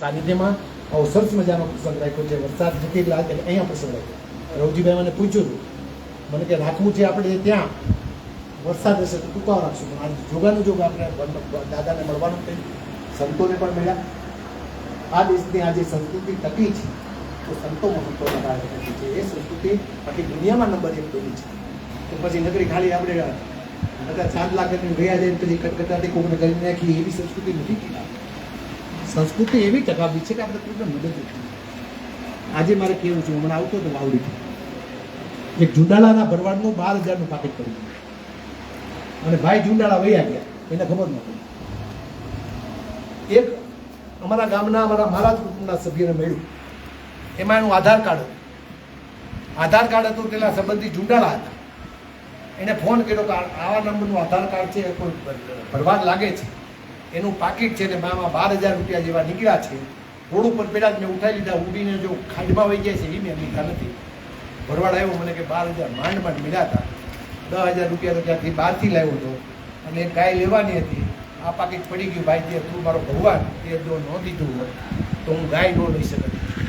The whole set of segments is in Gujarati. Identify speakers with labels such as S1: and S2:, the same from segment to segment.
S1: સાનિધ્યમાં આવો સરસ મજાનો પ્રસંગ રાખ્યો છે. વરસાદ નથી એટલે અહીંયા પ્રસંગ રાખ્યો. રવજીભાઈ મને પૂછ્યું હતું. મને કે રાખવું છે આપણે ત્યાં? વરસાદ હશે તો ટૂંકાવ રાખશું. પણ આજે જોગાનું જોગ આપણે દાદાને મળવાનું થયું સંતોને પણ મળ્યા. આ દેશની આજે સંસ્કૃતિ ટકી છે. તો સંતો મહત્વ ટકી છે. એ સંસ્કૃતિ આખી દુનિયામાં નંબર એક બની છે. તો પછી નગરી ખાલી આપણે બધા સાત લાખ રહ્યા જાય પછી કટકટાથી કોઈને કરી નાખી એવી સંસ્કૃતિ નથી. ટીકાવી સંસ્કૃતિ એવી ટકાવી છે કે આપણે કોઈને મદદ આજે મારે કેવું છે હમણાં આવતો હતો વાવડીથી એક જુંડાળાના ભરવાડનું બાર હજારનું પાકેટ પડી ગયું. અને ભાઈ જુંડાળા વયા ગયા, એને ખબર ન પડી એક અમારા ગામના, અમારા મારા કુટુંબના સભ્યને મળ્યું. એમાં એનું આધાર કાર્ડ હતું. આધાર કાર્ડ હતું પેલા સંબંધી જુંડાળા હતા. એને ફોન કર્યો કે આવા નંબરનું આધાર કાર્ડ છે, કોઈ ભરવાડ લાગે છે. એનું પાકીટ છે ને મામાં બાર હજાર રૂપિયા જેવા નીકળ્યા છે. રોડ ઉપર પહેલાં જ મેં ઉઠાવી લીધા ઉડીને જો ખાડમાં વહી જાય છે એ મેં લીધા નથી. ભરવાડ આવ્યો, મને કે બાર હજાર માંડ માંડ મળ્યા હતા. દસ હજાર રૂપિયા તો ત્યાંથી બહારથી લાવ્યો હતો. અને ગાય લેવાની હતી. આ પાકીટ પડી ગયું, ભાઈ, જે તું મારો ભગવાન, એ જો ન દીધું હોય, તો હું ગાય ન લઈ શકત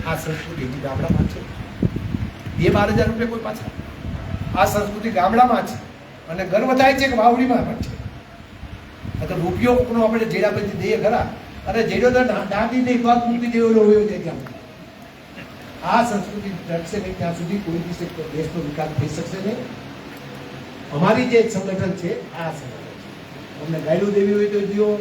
S1: આ સંસ્કૃતિ ગામડામાં છે. બે બાર હજાર રૂપિયા કોઈ પાછા. આ સંસ્કૃતિ ગામડામાં છે. અને ગર્વ થાય છે કે વાવડીમાં પણ છે. આ ઉપયોગનો આપણે જેડાબંધી દઈએ ખરા. અને જેડો ના- દાદી નહીં વાત મૂકી દેવો રહ્યો છે ત્યાં આ સંસ્કૃતિ ટકશે નહીં, ત્યાં સુધી કોઈ દિવસે દેશનો વિકાસ થઈ શકશે નહીં. અમારી જે સંગઠન છે, આ સંગઠન છે. અમને ગાયલું દેવી હોય તો દો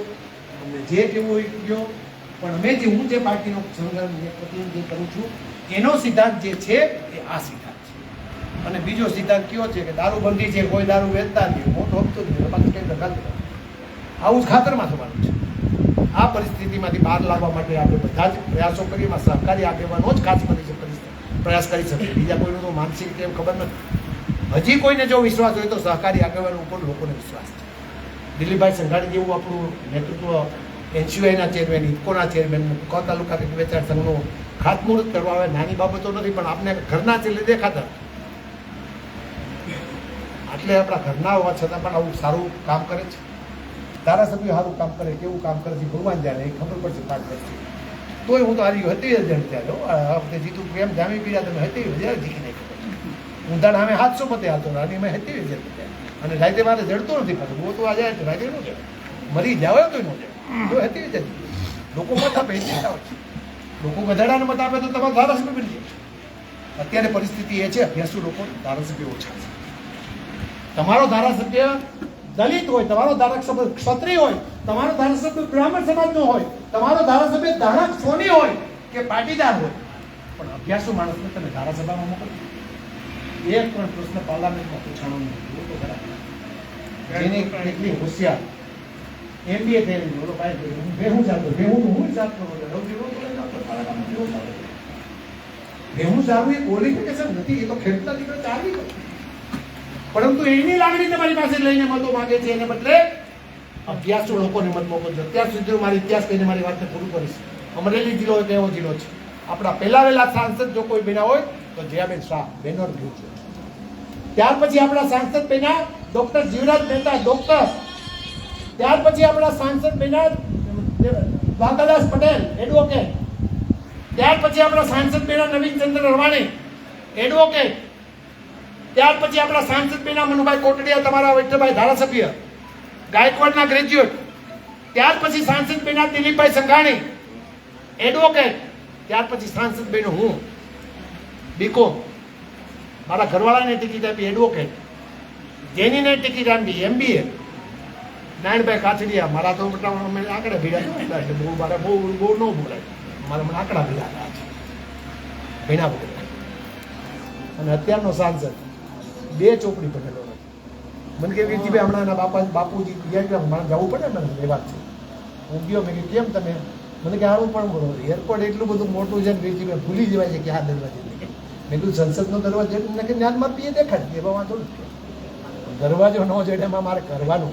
S1: અમને જે કેવું હોય તો દો પણ અમે જે હું જે પાર્ટીનો સંગઠન પ્રતિનિધિ કરું છું, એનો સિદ્ધાંત જે છે, એ આ સિદ્ધાંત છે. અને બીજો સિદ્ધાંત કયો છે કે દારૂબંધી છે કોઈ દારૂ વેચતા નહીં. મોટો હપ્તો જ નહીં બાકી કંઈ ધક્કા નહીં. આવું જ ખાતરમાં થવાનું છે. આ પરિસ્થિતિમાંથી બહાર લાવવા માટે આપણે બધા જ પ્રયાસો કરીએ, એમાં સહકારી આગેવાનો જ ખાસ કરી પ્રયાસ કરી શકે. બીજા કોઈનું તો માનસિક કેમ ખબર નથી. હજી કોઈને જો વિશ્વાસ હોય તો સહકારી આગેવાનો ઉપર લોકોને વિશ્વાસ છે. દિલીપભાઈ સંઘાણી જેવું આપણું નેતૃત્વ એનસીયુઆઈના ચેરમેન ઇફકોના ચેરમેન ક તાલુકા વેચાણ સંઘનું ખાતમુહૂર્ત કરવા આવે, નાની બાબતો નથી, પણ આપણે ઘરના છેલ્લે દેખાતા. એટલે આપણા ઘરના હોવા છતાં પણ આવું સારું કામ કરે છે. ધારાસભ્ય સારું કામ કરે, કેવું કામ કરે છે ભગવાન જાણે, એ ખબર પડશે પાંચ વર્ષથી તોય હું તો હારી હતી હજાર ત્યારે હો. આ વખતે જીતું પ્રેમ જામી પીડા તમે હતી હજાર જીતી નહીં હું તાણ અમે સાતસો મતે હાલતો. અને મેં હતી જ. અને રાતે મારે જડતો નથી પાછું. બહુ તો આજે રાતે નો જાય મરી જાવ તો નો જાય તો હતી જ લોકો મત આપે, એ ચિંતા હોય. લોકો ગધેડાને મત આપે તો તમારો ધારાસભ્ય બની જાય. અત્યારે પરિસ્થિતિ એ છે, અભ્યાસુ લોકો ધારાસભ્ય ઓછા છે. તમારો ધારાસભ્ય દલિત હોય, તમારો ધારાસભ્ય ક્ષત્રિય હોય, તમારો ધારાસભ્ય બ્રાહ્મણ સમાજનો હોય, તમારો ધારાસભ્ય ધારક સોની હોય કે પાટીદાર હોય. પણ અભ્યાસુ માણસને તમે ધારાસભામાં મોકલો. એક પણ પ્રશ્ન પાર્લામેન્ટમાં પૂછાણો નહીં તો ખરા જેની કેટલી હોશિયાર. એમબીએ થયેલી બોલો ભાઈ હું ભેહું જાતો ભેહું હું જાતો ભેહું સારું એ ક્વોલિફિકેશન નથી, એ તો ખેડતા દીકરો ચાલી પડે પરંતુ એની લાગણી તમારી પાસે લઈને મતો માંગે છે, એને બદલે અભ્યાસુ લોકોને મત મોકલજો. અત્યાર સુધી હું મારી ઇતિહાસ કહીને મારી વાતને પૂરું કરીશ. અમરેલી જિલ્લો એક એવો જિલ્લો છે. આપણા પહેલા વહેલા સાંસદ જો કોઈ બન્યા હોય, તો જયાબેન શાહ બેનર ગયું છે. ત્યાર પછી આપણા સાંસદ બન્યા ડોક્ટર જીવરાજ મહેતા, ડોક્ટર. ત્યાર પછી આપણા સાંસદ બન્યા દ્વારકાદાસ પટેલ એડવોકેટ ત્યાર પછી આપણા સાંસદ બન્યા નવીનચંદ્ર રવાણી એડવોકેટ ત્યાર પછી આપણા સાંસદ બેના મનુભાઈ કોટડિયા તમારા વિઠ્ઠલભાઈ ધારાસભ્ય, ગાયકવાડના ગ્રેજ્યુએટ ત્યાર પછી સાંસદ બેના દિલીપભાઈ સંઘાણી એડવોકેટ ત્યાર પછી સાંસદ બેનો હું બીકોમ મારા ઘરવાળાને ટિકિટ આપી એડવોકેટ જેનીને ટિકિટ આપી એમબીએ નારાયણભાઈ કાથડિયા મારા તો આંકડા ભીડા એટલે બહુ મારે બહુ બહુ ન બોલાય. મારા મને આંકડા ભીડા ભીણા વગર અને અત્યારનો સાંસદ બે ચોપડી પડેલો નથી. મને કે વિરજીભાઈ હમણાં એના બાપા બાપુજી ગયા ગયા મારે જવું પડે ને એ વાત છે. હું ગયો, મેં કેમ તમે? મને કે આવું પણ બોલો. એરપોર્ટ એટલું બધું મોટું છે ને વીરજીભાઈ ભૂલી જવાય છે કે આ દરવાજે. મેં કીધું, સંસદનો દરવાજો એટલે કે જ્ઞાન પીએ દેખાડી એમાં વાંધો દરવાજો ન જડે એમાં મારે કરવાનું.